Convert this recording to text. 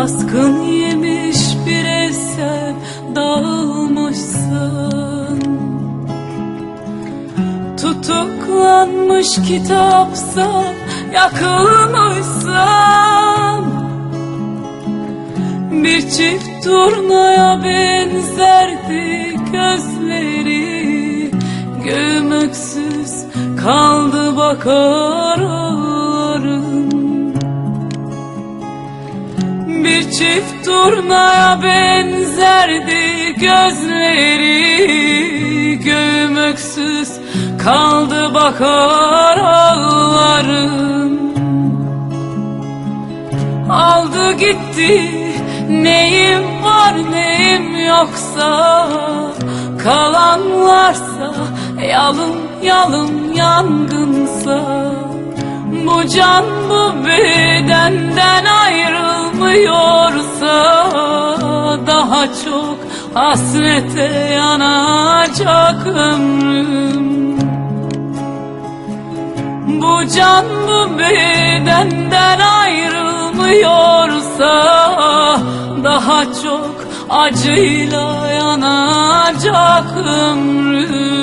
Baskın yemiş bir ev sen dağılmışsın. Tutuklanmış kitapsa yakılmışsın. Bir çift turnaya benzerdi gözleri. Gömüksüz kaldı bakarak. Çift turnaya benzerdi gözleri Göğüm öksüz kaldı bakar ağlarım. Aldı gitti neyim var neyim yoksa Kalan varsa yalın yalın yangınsa Bu can bu bedenden ayrılmıyorsa Daha çok hasrete yanacak ömrüm. Bu can bu bedenden ayrılmıyorsa Daha çok acıyla yanacak ömrüm